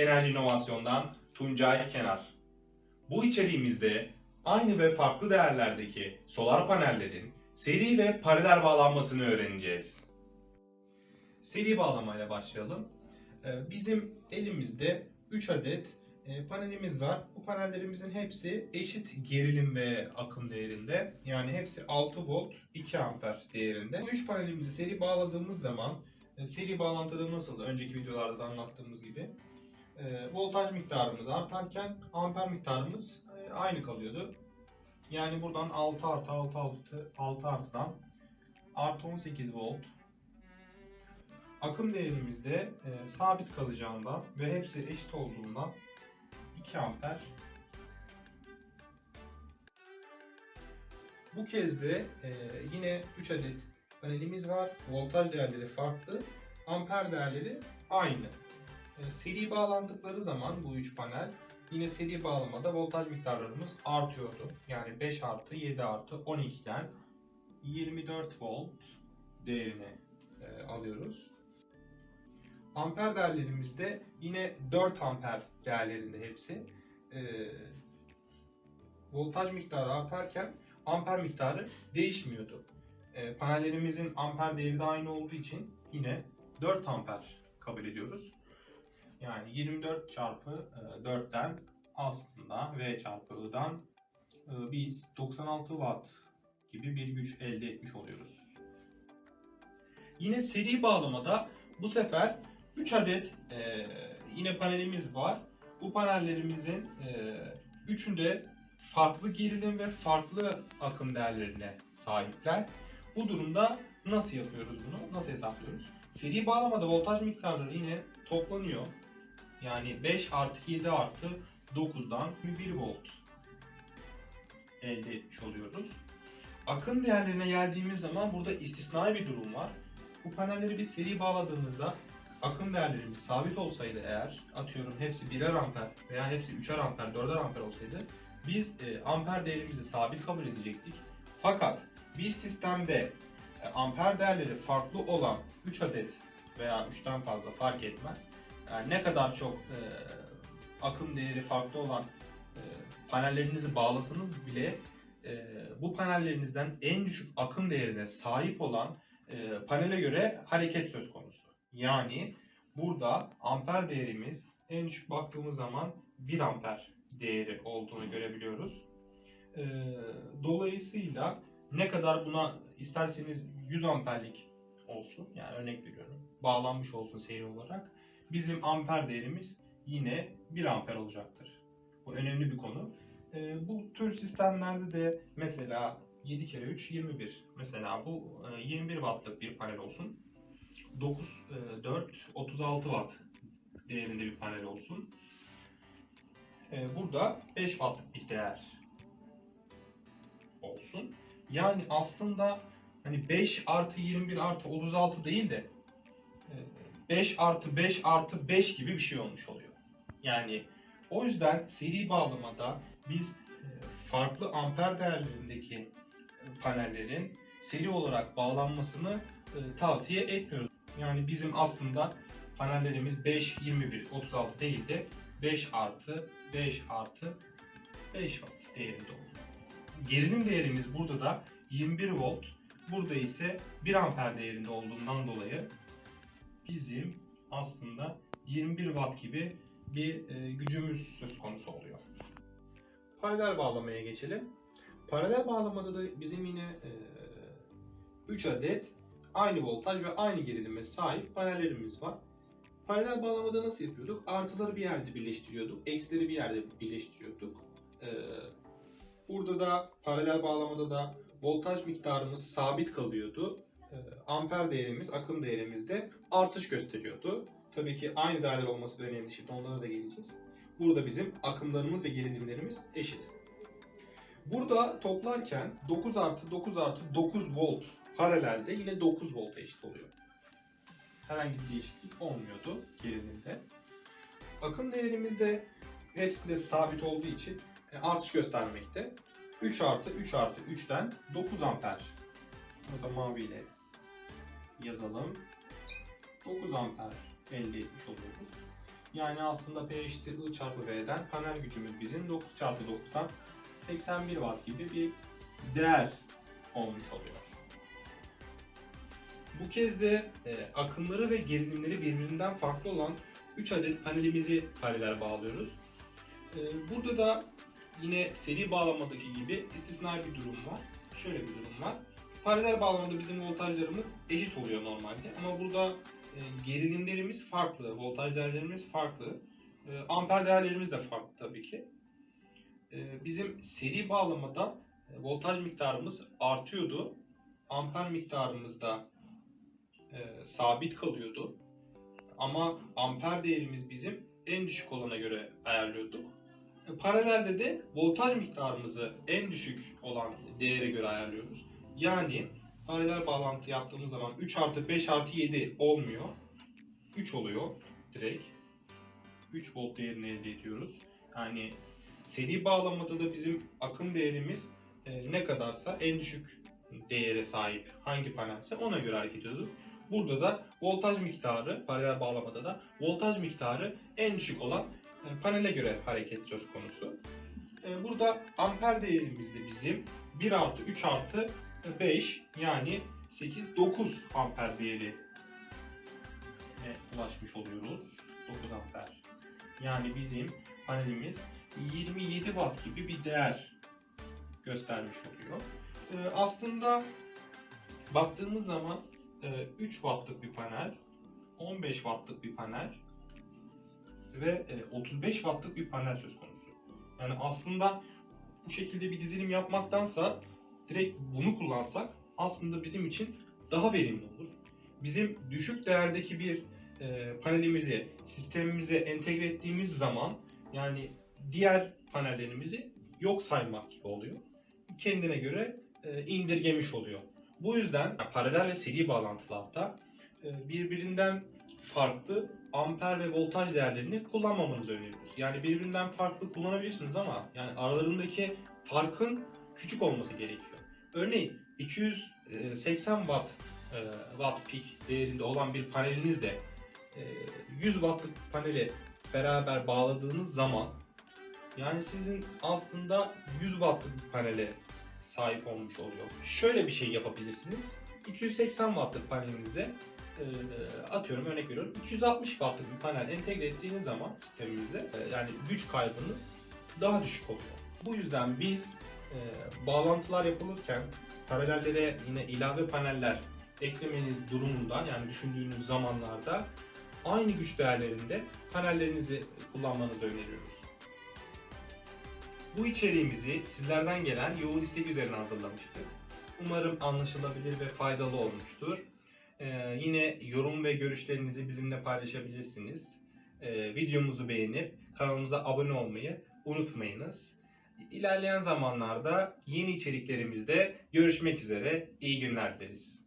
Enerji İnovasyon'dan Tuncay Kenar. Bu içeriğimizde aynı ve farklı değerlerdeki solar panellerin seri ve paralel bağlanmasını öğreneceğiz. Seri bağlamayla başlayalım. Ee, Bizim elimizde 3 adet e, panelimiz var. Bu panellerimizin hepsi eşit gerilim ve akım değerinde. Yani hepsi 6 volt 2 amper değerinde. Bu 3 panelimizi seri bağladığımız zaman e, seri bağlantıda nasıl önceki videolarda da anlattığımız gibi e, voltaj miktarımız artarken amper miktarımız e, aynı kalıyordu. Yani buradan 6 artı 6 6 6 artıdan artı 18 volt akım değerimiz de e, sabit kalacağından ve hepsi eşit olduğundan 2 amper bu kez de e, yine 3 adet panelimiz var. Voltaj değerleri farklı. Amper değerleri aynı. E, seri bağlandıkları zaman bu 3 panel yine seri bağlamada voltaj miktarlarımız artıyordu. Yani 5 artı 7 artı 12'den 24 volt değerini e, alıyoruz. Amper değerlerimizde yine 4 amper değerlerinde hepsi. E, voltaj miktarı artarken amper miktarı değişmiyordu. E, panellerimizin amper değeri de aynı olduğu için yine 4 amper kabul ediyoruz. Yani 24 çarpı e, 4'ten aslında V çarpı I'dan e, biz 96 watt gibi bir güç elde etmiş oluyoruz. Yine seri bağlamada bu sefer 3 adet e, yine panelimiz var. Bu panellerimizin e, üçünde farklı gerilim ve farklı akım değerlerine sahipler. Bu durumda nasıl yapıyoruz bunu? Nasıl hesaplıyoruz? Seri bağlamada voltaj miktarları yine toplanıyor. Yani 5 artı 7 artı 9'dan 1 volt elde etmiş oluyoruz. Akım değerlerine geldiğimiz zaman burada istisnai bir durum var. Bu panelleri biz seri bağladığımızda akım değerlerimiz sabit olsaydı eğer atıyorum hepsi 1'er amper veya hepsi 3'er amper 4'er amper olsaydı biz e, amper değerimizi sabit kabul edecektik. Fakat bir sistemde e, amper değerleri farklı olan 3 adet veya 3'ten fazla fark etmez. Yani ne kadar çok e, akım değeri farklı olan e, panellerinizi bağlasanız bile e, bu panellerinizden en düşük akım değerine sahip olan e, panele göre hareket söz konusu. Yani burada amper değerimiz en düşük baktığımız zaman 1 amper değeri olduğunu görebiliyoruz. E, dolayısıyla ne kadar buna isterseniz 100 amperlik olsun yani örnek veriyorum bağlanmış olsun seri olarak bizim amper değerimiz yine 1 amper olacaktır. Bu önemli bir konu. E, bu tür sistemlerde de mesela 7 kere 3 21. Mesela bu e, 21 wattlık bir panel olsun. 9 e, 4 36 watt değerinde bir panel olsun. E, burada 5 wattlık bir değer olsun. Yani aslında hani 5 artı 21 artı 36 değil de e, 5 artı 5 artı 5 gibi bir şey olmuş oluyor. Yani o yüzden seri bağlamada biz e, farklı amper değerlerindeki e, panellerin seri olarak bağlanmasını e, tavsiye etmiyoruz. Yani bizim aslında panellerimiz 5, 21, 36 değil de 5 artı 5 artı 5 watt değerinde oluyor. Gerilim değerimiz burada da 21 volt, burada ise 1 amper değerinde olduğundan dolayı bizim aslında 21 watt gibi bir e, gücümüz söz konusu oluyor. Paralel bağlamaya geçelim. Paralel bağlamada da bizim yine 3 adet aynı voltaj ve aynı gerilime sahip panellerimiz var. Paralel bağlamada nasıl yapıyorduk? Artıları bir yerde birleştiriyorduk, eksileri bir yerde birleştiriyorduk. E, burada da paralel bağlamada da voltaj miktarımız sabit kalıyordu. E, amper değerimiz, akım değerimiz de artış gösteriyordu. Tabii ki aynı değerler olması da önemli. Şimdi onlara da geleceğiz. Burada bizim akımlarımız ve gerilimlerimiz eşit. Burada toplarken 9 artı 9 artı 9 volt paralelde yine 9 volt eşit oluyor. Herhangi bir değişiklik olmuyordu gerilimde. Akım değerimiz de hepsi de sabit olduğu için e, artış göstermekte. 3 artı 3 artı 3'ten 9 amper. Burada maviyle yazalım. 9 amper elde etmiş oluyoruz. Yani aslında P eşittir I çarpı V'den panel gücümüz bizim 9 çarpı 9'dan 81 watt gibi bir değer olmuş oluyor. Bu kez de e, akımları ve gerilimleri birbirinden farklı olan 3 adet panelimizi paralel bağlıyoruz. E, burada da yine seri bağlamadaki gibi istisnai bir durum var. Şöyle bir durum var. Paralel bağlamada bizim voltajlarımız eşit oluyor normalde ama burada e, gerilimlerimiz farklı, voltaj değerlerimiz farklı, e, amper değerlerimiz de farklı tabii ki. E, bizim seri bağlamada voltaj miktarımız artıyordu, amper miktarımız da sabit kalıyordu. Ama amper değerimiz bizim en düşük olana göre ayarlıyorduk. Paralelde de voltaj miktarımızı en düşük olan değere göre ayarlıyoruz. Yani paralel bağlantı yaptığımız zaman 3 artı 5 artı 7 olmuyor. 3 oluyor direkt. 3 volt değerini elde ediyoruz. Yani seri bağlamada da bizim akım değerimiz e, ne kadarsa en düşük değere sahip hangi panelse ona göre hareket ediyorduk. Burada da voltaj miktarı, paralel bağlamada da voltaj miktarı en düşük olan e, panele göre hareket söz konusu. E, Burada amper değerimiz de bizim 1 artı 3 artı 5 yani 8 9 amper değeri ulaşmış oluyoruz. 9 amper. Yani bizim panelimiz 27 watt gibi bir değer göstermiş oluyor. E, Aslında baktığımız zaman e, 3 wattlık bir panel, 15 wattlık bir panel ve e, 35 wattlık bir panel söz konusu. Yani aslında bu şekilde bir dizilim yapmaktansa direkt bunu kullansak aslında bizim için daha verimli olur. Bizim düşük değerdeki bir e, panelimizi sistemimize entegre ettiğimiz zaman yani diğer panellerimizi yok saymak gibi oluyor. Kendine göre e, indirgemiş oluyor. Bu yüzden paralel ve seri bağlantılarda e, birbirinden farklı amper ve voltaj değerlerini kullanmamanızı öneriyoruz. Yani birbirinden farklı kullanabilirsiniz ama yani aralarındaki farkın küçük olması gerekiyor. Örneğin 280 watt e, watt peak değerinde olan bir panelinizle e, 100 wattlık paneli beraber bağladığınız zaman yani sizin aslında 100 wattlık bir panele sahip olmuş oluyor. Şöyle bir şey yapabilirsiniz. 280 wattlık panelinize e, atıyorum örnek veriyorum 260 wattlık bir panel entegre ettiğiniz zaman sistemimize e, yani güç kaybınız daha düşük oluyor. Bu yüzden biz e, bağlantılar yapılırken paralellere yine ilave paneller eklemeniz durumundan yani düşündüğünüz zamanlarda aynı güç değerlerinde panellerinizi kullanmanızı öneriyoruz. Bu içeriğimizi sizlerden gelen yoğun istek üzerine hazırlamıştık. Umarım anlaşılabilir ve faydalı olmuştur. Ee, yine yorum ve görüşlerinizi bizimle paylaşabilirsiniz. Ee, videomuzu beğenip kanalımıza abone olmayı unutmayınız. İlerleyen zamanlarda yeni içeriklerimizde görüşmek üzere. İyi günler dileriz.